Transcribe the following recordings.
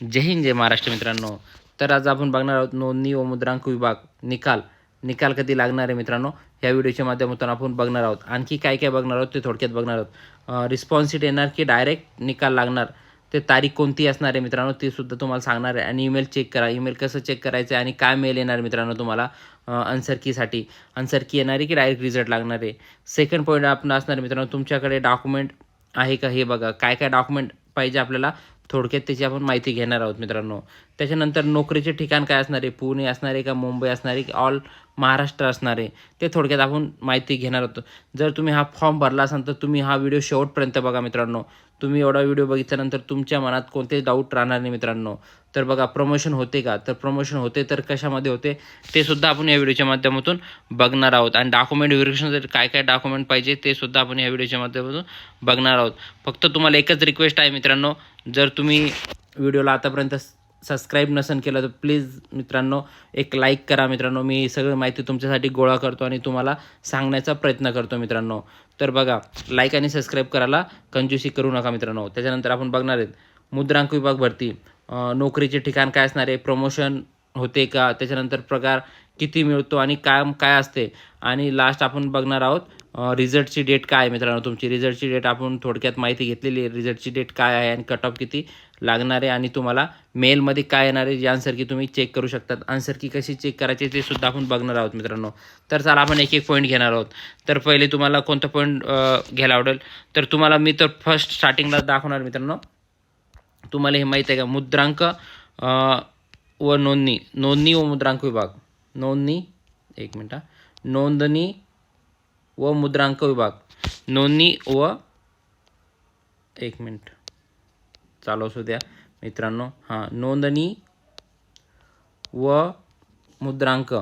जय हिंद जय महाराष्ट्र मित्रांनो. तर आज आपण बघणार आहोत नोंदणी व मुद्रांक विभाग निकाल. निकाल कधी लागणार आहे मित्रांनो? या व्हिडिओच्या माध्यमातून आपण बघणार आहोत. आणखी काय काय बघणार आहोत ते थोडक्यात बघणार आहोत. रिस्पॉन्सिट येणार की डायरेक्ट निकाल लागणार? ते तारीख कोणती असणार आहे मित्रांनो? ते सुद्धा तुम्हाला सांगणार आहे. आणि ईमेल चेक करा. ईमेल कसं चेक करायचं आहे आणि काय मेल येणार मित्रांनो तुम्हाला? आन्सर कीसाठी आन्सर की येणार आहे की डायरेक्ट रिझल्ट लागणार आहे? सेकंड पॉईंट आपण असणार आहे मित्रांनो तुमच्याकडे डॉक्युमेंट आहे का हे बघा. काय काय डॉक्युमेंट पाहिजे आपल्याला? थोडक्यात त्याची आपण माहिती घेणार आहोत मित्रांनो. त्याच्यानंतर नोकरीचे ठिकाण काय असणार आहे? पुणे असणार आहे का? मुंबई असणार आहे की ऑल महाराष्ट्र असणार आहे? ते थोडक्यात आपण माहिती घेणार होतो जर तुम्ही हा फॉर्म भरला असाल तर तुम्ही हा व्हिडिओ शेवटपर्यंत बघा मित्रांनो. तुम्ही एवढा व्हिडिओ बघितल्यानंतर तुमच्या मनात कोणतेच डाऊट राहणार नाही मित्रांनो. तर बघा प्रमोशन होते का? तर प्रमोशन होते तर कशामध्ये होते? ते सुद्धा आपण या व्हिडिओच्या माध्यमातून बघणार आहोत. आणि डॉक्युमेंट व्हेरिफिकेशन काय काय डॉक्युमेंट पाहिजे ते सुद्धा आपण या व्हिडिओच्या माध्यमातून बघणार आहोत. फक्त तुम्हाला एकच रिक्वेस्ट आहे मित्रांनो. जर तुम्ही व्हिडिओला आतापर्यंत सबस्क्राईब नसन केलं तर प्लीज मित्रांनो एक लाईक करा मित्रांनो. मी सगळी माहिती तुमच्यासाठी गोळा करतो आणि तुम्हाला सांगण्याचा प्रयत्न करतो मित्रांनो. तर बघा लाईक आणि सबस्क्राईब करायला कंजूसी करू नका मित्रांनो. त्याच्यानंतर आपण बघणार आहेत मुद्रांक विभाग भरती. नोकरीचे ठिकाण काय असणार आहे? प्रमोशन होते का? त्याच्यानंतर प्रकार किती मिळतो आणि काम काय असते? आणि लास्ट आपण बघणार आहोत रिझल्टची डेट काय आहे मित्रांनो तुमची? रिझल्टची डेट आपण थोडक्यात माहिती घेतलेली आहे. रिझल्टची डेट काय आहे आणि कट ऑफ किती लागणार आहे आणि तुम्हाला मेलमध्ये काय येणार आहे जी आन्सर की तुम्ही चेक करू शकतात. आन्सर की कशी चेक करायची ते सुद्धा आपण बघणार आहोत मित्रांनो. तर चला आपण एक एक पॉईंट घेणार आहोत. तर पहिले तुम्हाला कोणतं पॉईंट घ्यायला आवडेल? तर तुम्हाला मी तर फर्स्ट स्टार्टिंगला दाखवणार मित्रांनो. तुम्हाला हे माहीत आहे का? मुद्रांक व नोंदणी. नोंदणी व मुद्रांक विभाग. नोंदणी एक मिनटं नोंदणी व मुद्रांक विभाग. नोंदणी व एक मिनिट. चालू असू द्या मित्रांनो. हां नोंदणी व मुद्रांक.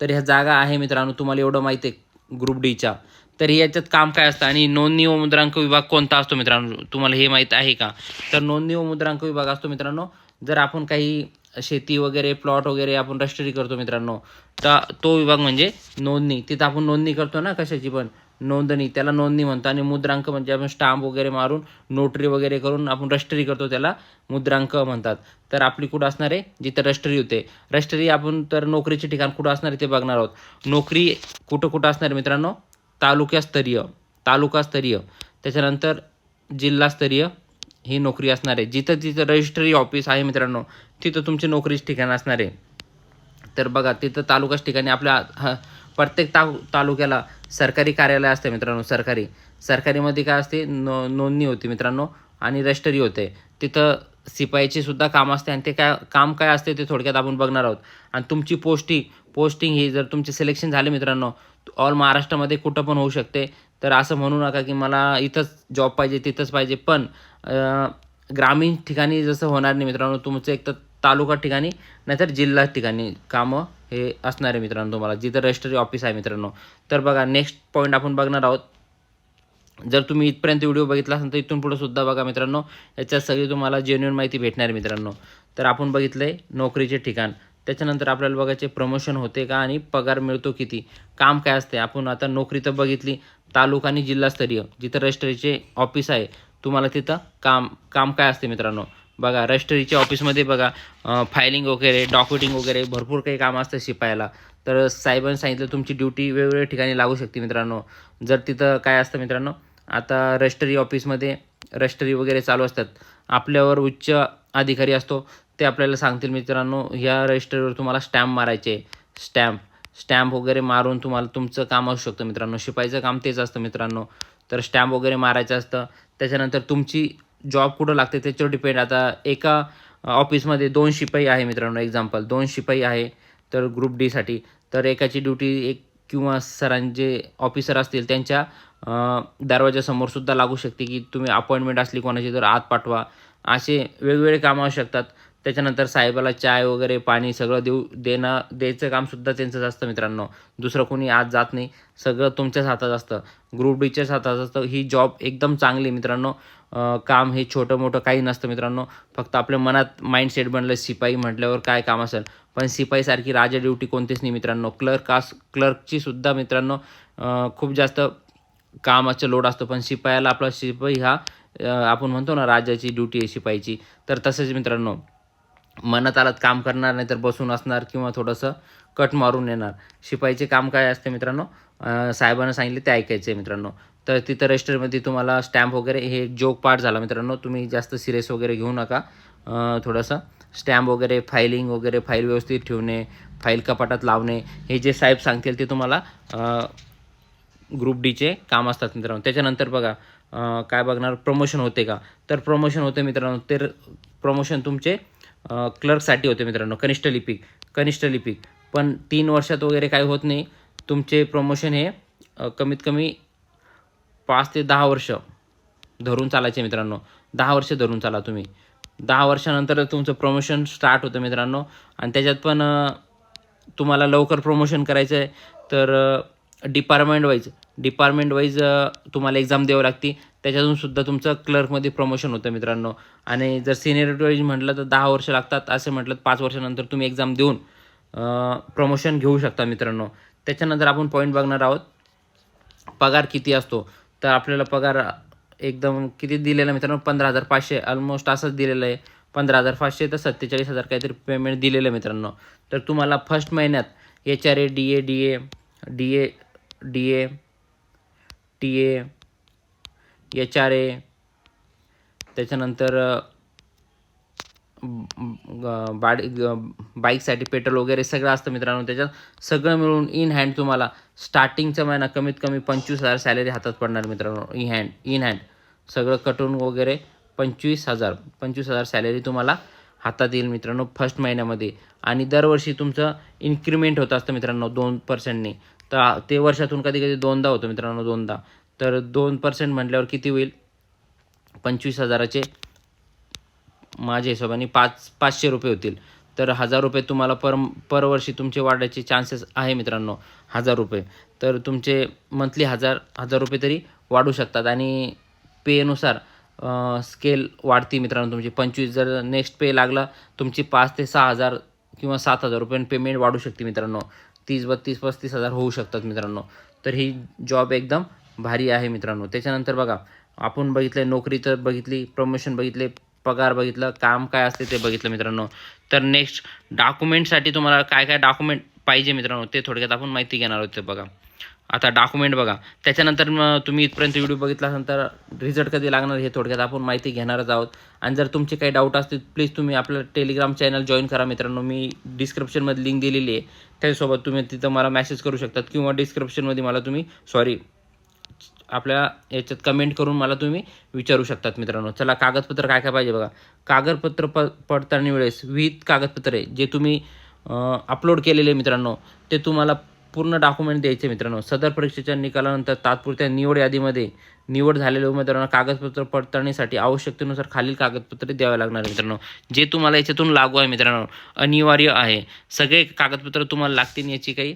तर ह्या जागा आहे मित्रांनो तुम्हाला एवढं माहिती आहे ग्रुप डीच्या तर याच्यात काम काय असतं आणि नोंदणी व मुद्रांक विभाग कोणता असतो मित्रांनो? तुम्हाला हे माहीत आहे का? तर नोंदणी व मुद्रांक विभाग असतो मित्रांनो जर आपण काही शेती वगैरे प्लॉट वगैरे आपण रजिस्ट्री करतो मित्रांनो. तर तो विभाग म्हणजे नोंदणी. तिथं आपण नोंदणी करतो ना कशाची पण? नोंदणी. त्याला नोंदणी म्हणतो. आणि मुद्रांक म्हणजे आपण स्टाम्प वगैरे मारून नोटरी वगैरे करून आपण रजिस्ट्री करतो त्याला. मुद्रांक म्हणतात. तर आपली कुठं असणार आहे? जिथं रजिस्ट्री होते. रजिस्ट्री आपण तर नोकरीचे ठिकाण कुठं असणार आहे ते बघणार आहोत. नोकरी कुठं कुठं असणार आहे मित्रांनो? तालुक्यास्तरीय. तालुकास्तरीय. त्याच्यानंतर जिल्हास्तरीय. ही नोकरी असणार आहे. जिथं तिथं रजिस्ट्री ऑफिस आहे मित्रांनो तिथं तुमची नोकरीच ठिकाण असणार आहे. तर बघा तिथं तालुकाच ठिकाणी आपल्या ह प्रत्येक ता तालुक्याला सरकारी कार्यालय असते मित्रांनो सरकारी. सरकारीमध्ये काय असते? नो नोंदणी होती मित्रांनो आणि रजिस्टरी होते. तिथं शिपाईचे सुद्धा काम असते आणि ते काय काम काय असते ते थोडक्यात आपण बघणार आहोत. आणि तुमची पोस्टिंग पोस्टिंग ही जर तुमचे सिलेक्शन झाले मित्रांनो ऑल महाराष्ट्रामध्ये कुठं पण होऊ शकते. तर असं म्हणू नका की मला इथंच जॉब पाहिजे तिथंच पाहिजे. पण ग्रामीण ठिकाणी जसं होणार नाही मित्रांनो तुमचं एक तर तालुका ठिकाणी नाहीतर जिल्हा ठिकाणी कामं हे असणार आहे मित्रांनो तुम्हाला. जिथं रजिस्ट्री ऑफिस आहे मित्रांनो. तर बघा नेक्स्ट पॉईंट आपण बघणार आहोत. जर तुम्ही इथपर्यंत व्हिडिओ बघितला असेल तर इथून पुढे सुद्धा बघा मित्रांनो. याच्यात सगळी तुम्हाला जेन्युन माहिती भेटणार आहे मित्रांनो. तर आपण बघितलं आहे नोकरीचे ठिकाण. त्याच्यानंतर आपल्याला बघायचे प्रमोशन होते का आणि पगार मिळतो किती? काम काय असते आपण आता नोकरी तर बघितली. तालुका आणि जिल्हास्तरीय जिथं रजिस्ट्रीचे ऑफिस आहे तुम्हाला तिथं काम काम काय असते मित्रांनो? बघा रजिस्ट्रीच्या ऑफिसमध्ये बघा फायलिंग वगैरे डॉक्युमेंटिंग वगैरे भरपूर काही काम असतं शिपायला. तर साहेबांनी सांगितलं तुमची ड्युटी वेगवेगळ्या ठिकाणी लागू शकते मित्रांनो. जर तिथं काय असतं मित्रांनो आता रजिस्ट्री ऑफिसमध्ये रजिस्ट्री वगैरे चालू असतात. आपल्यावर उच्च अधिकारी असतो ते आपल्याला सांगतील मित्रांनो ह्या रजिस्टरवर तुम्हाला स्टॅम्प मारायचे स्टॅम्प. स्टॅम्प वगैरे मारून तुम्हाला तुमचं काम असू शकतं मित्रांनो. शिपाईचं काम तेच असतं मित्रांनो. तर स्टॅम्प वगैरे मारायचं असतं. त्याच्यानंतर तुमची जॉब कुठं लागते त्याच्यावर डिपेंड. आता एका ऑफिसमध्ये दोन शिपाई आहे मित्रांनो एक्झाम्पल. दोन शिपाई आहे तर ग्रुप डीसाठी तर एकाची ड्युटी एक किंवा सरांचे ऑफिसर असतील त्यांच्या दरवाजासमोरसुद्धा दरवाजासमोर सुद्धा लागू शकते की तुम्ही अपॉइंटमेंट असली कोणाची तर आत पाठवा. असे वेगवेगळे कामं असू शकतात. त्याच्यानंतर साहेबाला चाय वगैरे पाणी सगळं देऊ देणं द्यायचं कामसुद्धा त्यांचंच असतं मित्रांनो. दुसरं कोणी आज जात नाही. सगळं तुमच्याच हातात असतं. ग्रुप डीच्याच हातात असतं. ही जॉब एकदम चांगली आहे मित्रांनो. काम हे छोटं मोठं काही नसतं मित्रांनो. फक्त आपल्या मनात माइंडसेट बनलं शिपाई म्हटल्यावर काय काम असेल. पण शिपाईसारखी राजा ड्युटी कोणतीच नाही मित्रांनो. क्लर्क आस क्लर्कचीसुद्धा मित्रांनो खूप जास्त कामाचं लोड असतं. पण शिपायाला आपला शिपाई हा आपण म्हणतो ना राजाची ड्युटी आहे शिपाईची तर तसंच मित्रांनो. मनात आलात काम करणार नाही तर बसून असणार किंवा थोडंसं कट मारून येणार. शिपाईचे काम काय असते मित्रांनो? साहेबांना सांगितले ते ऐकायचे मित्रांनो. तर तिथं रजिस्टरमध्ये तुम्हाला स्टॅम्प वगैरे हे जोक पार्ट झाला मित्रांनो. तुम्ही जास्त सिरियस वगैरे घेऊ नका. थोडंसं स्टॅम्प वगैरे फायलिंग वगैरे फाईल व्यवस्थित ठेवणे फाईल कपाटात लावणे. हे जे साहेब सांगतील ते तुम्हाला ग्रुप डीचे काम असतात मित्रांनो. त्याच्यानंतर बघा काय बघणार? प्रमोशन होते का? तर प्रमोशन होते मित्रांनो. तर प्रमोशन तुमचे क्लर्कसाठी होते मित्रांनो कनिष्ठ लिपिक कनिष्ठ लिपिक. पण तीन वर्षात वगैरे काही होत नाही. तुमचे प्रमोशन हे कमीत कमी पाच ते दहा वर्ष धरून चालायचे मित्रांनो. दहा वर्ष धरून चाला तुम्ही. दहा वर्षानंतर तुमचं प्रमोशन स्टार्ट होतं मित्रांनो. आणि त्याच्यात पण तुम्हाला लवकर प्रमोशन करायचं आहे तर डिपार्टमेंट वाईज डिपार्टमेंट वाईज तुम्हाला एक्झाम द्यावी लागते. त्याच्यातून सुद्धा तुमचं क्लर्कमध्ये प्रमोशन होतं मित्रांनो. आणि जर सिनियरिटी वाईज म्हटलं तर दहा वर्ष लागतात असे म्हटलं तर पाच वर्षानंतर तुम्ही एक्झाम देऊन प्रमोशन घेऊ शकता मित्रांनो. त्याच्यानंतर आपण पॉईंट बघणार आहोत. पगार किती असतो? तर आपल्याला पगार एकदम किती दिलेला मित्रांनो? पंधरा हजार पाचशे ऑलमोस्ट असंच दिलेलं आहे. पंधरा हजार पाचशे तर सत्तेचाळीस हजार काहीतरी पेमेंट दिलेलं आहे मित्रांनो. तर तुम्हाला फर्स्ट महिन्यात H R A D A D A D A D A T A H R A. त्याच्यानंतर बाडी ग- बाईकसाठी पेट्रोल वगैरे सगळं असतं मित्रांनो. त्याच्यात सगळं मिळून इन हँड तुम्हाला स्टार्टिंगचा महिना कमीत कमी पंचवीस हजार सॅलरी हातात पडणार मित्रांनो इन हँड इन हँड. सगळं कटून वगैरे पंचवीस हजार पंचवीस हजार सॅलरी तुम्हाला हातात येईल मित्रांनो फर्स्ट महिन्यामध्ये. आणि दरवर्षी तुमचं इन्क्रिमेंट होत असतं मित्रांनो दोन पर्सेंटनी तर ते वर्षातून कधी कधी दोनदा होतं मित्रांनो दोनदा. तर दोन पर्सेंट म्हटल्यावर किती होईल? पंचवीस हजाराचे माझ्या हिशोबाने पाच पाचशे रुपये होतील. तर हजार रुपये तुम्हाला पर पर वर्षी तुमचे वाढायचे चान्सेस आहे मित्रांनो हजार रुपये. तर तुमचे मंथली हजार हजार रुपये तरी वाढू शकतात आणि पेनुसार स्केल वाढती मित्रांनो तुमची. पंचवीस जर नेक्स्ट पे लागला तुमची पाच ते सहा हजार किंवा सात हजार रुपये पेमेंट वाढू शकते मित्रांनो. तीस बत्तीस पस्तीस हजार होऊ शकतात मित्रांनो. तर ही जॉब एकदम भारी आहे मित्रांनो. त्याच्यानंतर बघा आपण बघितलं नोकरी तर बघितली प्रमोशन बघितले पगार बघितलं काम काय असते ते बघितलं मित्रांनो. तर नेक्स्ट डॉक्युमेंटसाठी तुम्हाला काय काय डॉक्युमेंट पाहिजे मित्रांनो ते थोडक्यात आपण माहिती घेणार आहोत ते बघा. आता डॉक्युमेंट बघा. त्याच्यानंतर मग तुम्ही इथपर्यंत व्हिडिओ बघितला असेल तर रिझल्ट कधी लागणार हे थोडक्यात आपण माहिती घेणारच आहोत. आणि जर तुमचे काही डाऊट असतील प्लीज तुम्ही आपलं टेलिग्राम चॅनल जॉईन करा मित्रांनो. मी डिस्क्रिप्शनमध्ये लिंक दिलेली आहे. त्याच्यासोबत तुम्ही तिथं मला मेसेज करू शकतात किंवा डिस्क्रिप्शनमध्ये मला तुम्ही सॉरी आपल्या याच्यात कमेंट करून मला तुम्ही विचारू शकतात मित्रांनो. चला कागदपत्र काय काय पाहिजे बघा. कागदपत्र प पडताळणी वेळेस विविध कागदपत्रे जे तुम्ही अपलोड केलेले मित्रांनो ते तुम्हाला पूर्ण डॉक्युमेंट द्यायचे मित्रांनो. सदर परीक्षेच्या निकालानंतर तात्पुरत्या निवड यादीमध्ये निवड झालेल्या हो उमेदवारांना कागदपत्र पडताळणीसाठी आवश्यकतेनुसार खालील कागदपत्रे द्यावे लागणार मित्रांनो. जे तुम्हाला याच्यातून लागू आहे मित्रांनो अनिवार्य आहे. सगळे कागदपत्र तुम्हाला लागतील याची काही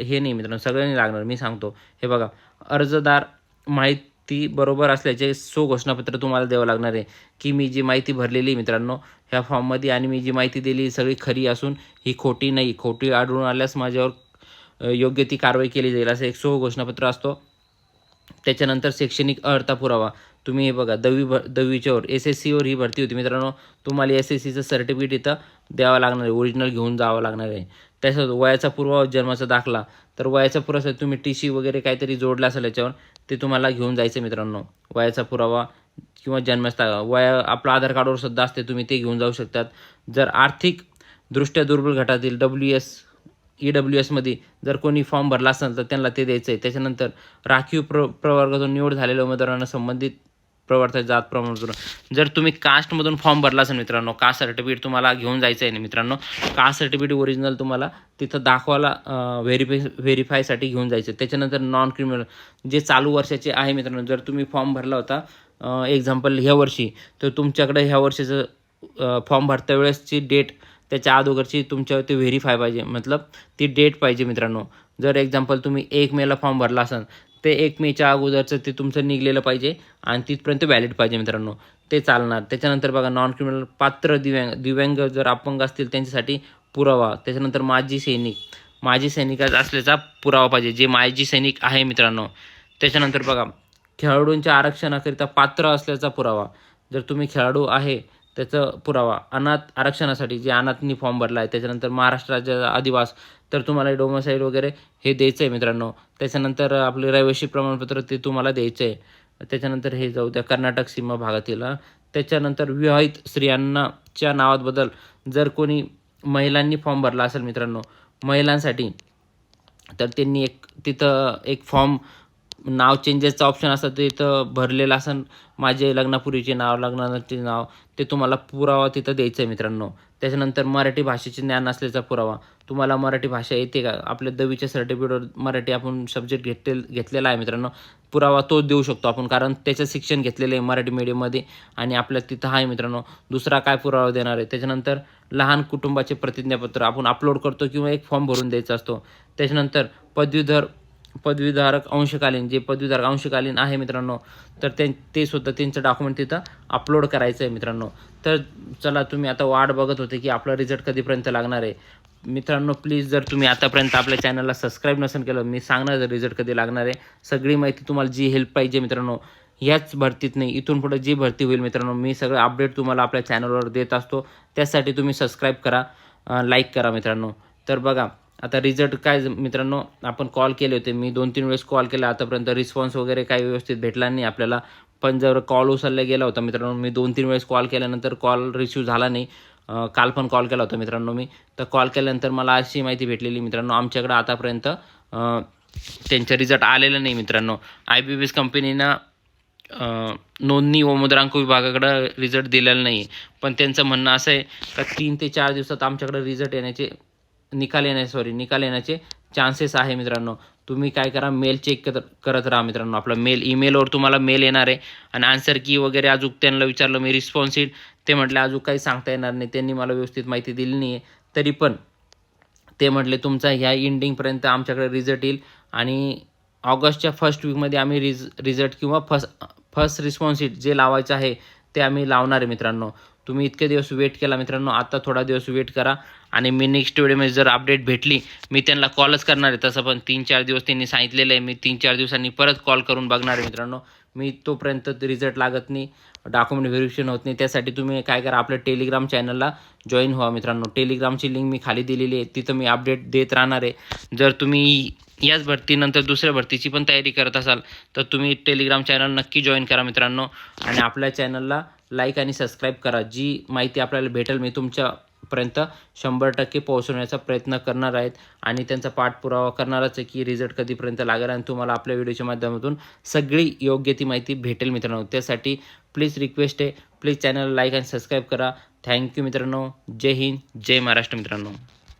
हे नाही मित्रांनो सगळ्यांनी लागणार मी सांगतो. हे बघा अर्जदार माहिती बरोबर असल्याचे सो घोषणापत्र तुम्हाला द्यावं लागणार आहे की मी जी माहिती भरलेली आहे मित्रांनो ह्या फॉर्ममध्ये आणि मी जी माहिती दिली सगळी खरी असून ही खोटी नाही. खोटी आढळून आल्यास माझ्यावर योग्य ती कारवाई केली जाईल असं एक सो घोषणापत्र असतो. त्याच्यानंतर शैक्षणिक अर्हता पुरावा. तुम्ही हे बघा दहावी भ दहावीच्यावर एस एस सीवर ही भरती होती मित्रांनो. तुम्हाला एस एस सीचं सर्टिफिकेट इथं द्यावं लागणार आहे ओरिजिनल घेऊन जावं लागणार आहे. त्याच्यात वयाचा पुरावा जन्माचा दाखला. तर वयाचा पुरावा तुम्ही टी सी वगैरे काहीतरी जोडला असेल याच्यावर ते तुम्हाला घेऊन जायचं मित्रांनो. वयाचा पुरावा किंवा जन्मस्था वया आपलं आधार कार्डवर सुद्धा असते तुम्ही ते घेऊन जाऊ शकतात. जर आर्थिक दृष्ट्या दुर्बल गटातील डब्ल्यू एस ई डब्ल्यू एसमध्ये जर कोणी फॉर्म भरला असेल तर त्यांना ते द्यायचं आहे त्याच्यानंतर राखीव प्र प्रवर्गातून निवड झालेल्या उमेदवारांना संबंधित प्रवर्तक जात प्रमाणपत्र जर तुम्ही कास्टमधून फॉर्म भरला असेल मित्रांनो कास्ट सर्टिफिकेट तुम्हाला घेऊन जायचं आहे ना मित्रांनो कास्ट सर्टिफिकेट ओरिजिनल तुम्हाला तिथं दाखवायला व्हेरीफाय व्हेरीफायसाठी घेऊन जायचं आहे. त्याच्यानंतर नॉन क्रिमिनल जे चालू वर्षाचे आहे मित्रांनो जर तुम्ही फॉर्म भरला होता एक्झाम्पल ह्या वर्षी तर तुमच्याकडे ह्या वर्षीचं फॉर्म भरत्या वेळेसची डेट त्याच्या अगोदरची तुमच्यावरती व्हेरीफाय पाहिजे मतलब ती डेट पाहिजे मित्रांनो जर एक्झाम्पल तुम्ही एक मेला फॉर्म भरला असाल ते एक मेच्या अगोदरचं ते तुमचं निघलेलं पाहिजे आणि तिथपर्यंत व्हॅलिड पाहिजे मित्रांनो. ते चालणार. त्याच्यानंतर बघा नॉन क्रिमिनल पात्र दिव्यांग दिव्यांग जर अपंग असतील त्यांच्यासाठी पुरावा. त्याच्यानंतर माजी सैनिक. माजी सैनिक असल्याचा पुरावा पाहिजे. जे माजी सैनिक आहे मित्रांनो. त्याच्यानंतर बघा खेळाडूंच्या आरक्षणाकरिता पात्र असल्याचा पुरावा. जर तुम्ही खेळाडू आहे त्याचं पुरावा. अनाथ आरक्षणासाठी जे अनाथनी फॉर्म भरला आहे त्याच्यानंतर महाराष्ट्र राज्याचा अधिवास. तर तुम्हाला डोमसाईल वगैरे हे द्यायचं आहे मित्रांनो. त्याच्यानंतर आपले रहिवाशी प्रमाणपत्र ते तुम्हाला द्यायचं आहे त्याच्यानंतर हे जाऊ द्या कर्नाटक सीमा भागातील. त्याच्यानंतर विवाहित स्त्रियांनाच्या नावात बदल जर कोणी महिलांनी फॉर्म भरला असेल मित्रांनो महिलांसाठी तर त्यांनी एक तिथं एक फॉर्म नाव चेंजेसचं ऑप्शन असतं ते तिथं भरलेलं असं माझे लग्नापूर्वीचे नाव लग्नाचे नाव ते तुम्हाला पुरावा तिथं द्यायचं आहे मित्रांनो. त्याच्यानंतर मराठी भाषेचे ज्ञान असल्याचा पुरावा. तुम्हाला मराठी भाषा येते का? आपल्या दवीच्या सर्टिफिकेटवर मराठी आपण सब्जेक्ट घेतले घेतलेला आहे मित्रांनो. पुरावा तोच देऊ शकतो आपण कारण त्याचं शिक्षण घेतलेलं आहे मराठी मीडियममध्ये आणि आपल्या तिथं आहे मित्रांनो. दुसरा काय पुरावा देणार आहे? त्याच्यानंतर लहान कुटुंबाचे प्रतिज्ञापत्र आपण अपलोड करतो किंवा एक फॉर्म भरून द्यायचा असतो. त्याच्यानंतर पदवीधर पदवीधारक अंशकालीन जे पदवीधारक अंशकालीन आहे मित्रांनो तर ते ते सुद्धा त्यांचं डॉक्युमेंट तिथं अपलोड करायचं आहे मित्रांनो. तर चला तुम्ही आता वाट बघत होते की आपला रिझल्ट कधीपर्यंत लागणार आहे. मित्रांनो प्लीज जर तुम्ही आतापर्यंत आपल्या चॅनलला सबस्क्राईब नसेल केलं मी सांगणार जर रिझल्ट कधी लागणार आहे. सगळी माहिती तुम्हाला जी हेल्प पाहिजे मित्रांनो याच भरतीत नाही इथून पुढे जी भरती होईल मित्रांनो मी सगळं अपडेट तुम्हाला आपल्या चॅनलवर देत असतो. त्यासाठी तुम्ही सबस्क्राईब करा लाईक करा मित्रांनो. तर बघा आता रिझल्ट काय ज- मित्रांनो आपण कॉल केले होते. मी दोन तीन वेळेस कॉल केला. आतापर्यंत रिस्पॉन्स वगैरे काही व्यवस्थित भेटला नाही. आपल्याला पण जर कॉल उचलला गेला होता मित्रांनो मी दोन तीन वेळेस कॉल केल्यानंतर कॉल रिसिव्ह झाला नाही. काल पण कॉल केला होता मित्रांनो मी. तर कॉल केल्यानंतर मला अशी माहिती भेटलेली मित्रांनो आमच्याकडं आतापर्यंत त्यांचा रिझल्ट आलेला नाही मित्रांनो. आय बी बी एस कंपनीनं नोंदणी व मुद्रांक विभागाकडं रिझल्ट दिलेला नाही. पण त्यांचं म्हणणं असं आहे का तीन ते चार दिवसात आमच्याकडे रिझल्ट येण्याचे निकाल येण्या सॉरी निकाल येण्याचे चान्सेस आहे मित्रांनो. तुम्ही काय करा मेल चेक करत करत राहा मित्रांनो. आपला मेल ईमेलवर तुम्हाला मेल येणार आहे. आणि आन्सर की वगैरे अजून त्यांना विचारलं मी रिस्पॉन्स येईल. ते म्हटले अजून काही सांगता येणार नाही. त्यांनी मला व्यवस्थित माहिती दिली नाही आहे तरी पण ते म्हटले तुमचा ह्या एंडिंगपर्यंत आमच्याकडे रिझल्ट येईल. आणि ऑगस्टच्या फर्स्ट वीकमध्ये आम्ही रिज रिझल्ट किंवा फर्स्ट फर्स्ट रिस्पॉन्स जे लावायचं आहे ते आम्ही लावणार आहे मित्रांनो. तुम्ही इतके दिवस वेट केला मित्रांनो आता थोडा दिवस वेट करा. आणि मी नेक्स्ट व्हिडिओमध्ये जर अपडेट भेटली मी त्यांना कॉलच करणार आहे. तसं पण तीन चार दिवस त्यांनी सांगितलेलं आहे. मी तीन चार दिवसांनी परत कॉल करून बघणार आहे मित्रांनो. मी तोपर्यंत रिझल्ट लागत नाही डॉक्युमेंट व्हेरिफिकेशन होत नाही. त्यासाठी तुम्ही काय करा आपल्या टेलिग्राम चॅनलला जॉईन व्हा मित्रांनो. टेलिग्रामची लिंक मी खाली दिलेली आहे. तिथं मी अपडेट देत राहणार आहे. जर तुम्ही याच भरतीनंतर दुसऱ्या भरतीची पण तयारी करत असाल तर तुम्ही टेलिग्राम चॅनल नक्की जॉईन करा मित्रांनो. आणि आपल्या चॅनलला लाईक आणि सबस्क्राईब करा. जी माहिती आपल्याला भेटेल मी तुमच्यापर्यंत शंभर टक्के पोहोचवण्याचा प्रयत्न करणार आहेत. आणि त्यांचा पाठपुरावा करणारच आहे की रिझल्ट कधीपर्यंत लागेल आणि तुम्हाला आपल्या व्हिडिओच्या माध्यमातून सगळी योग्य ती माहिती भेटेल मित्रांनो. त्यासाठी प्लीज रिक्वेस्ट आहे. प्लीज चॅनल लाईक आणि सबस्क्राईब करा. थँक्यू मित्रांनो. जय हिंद. जय महाराष्ट्र मित्रांनो.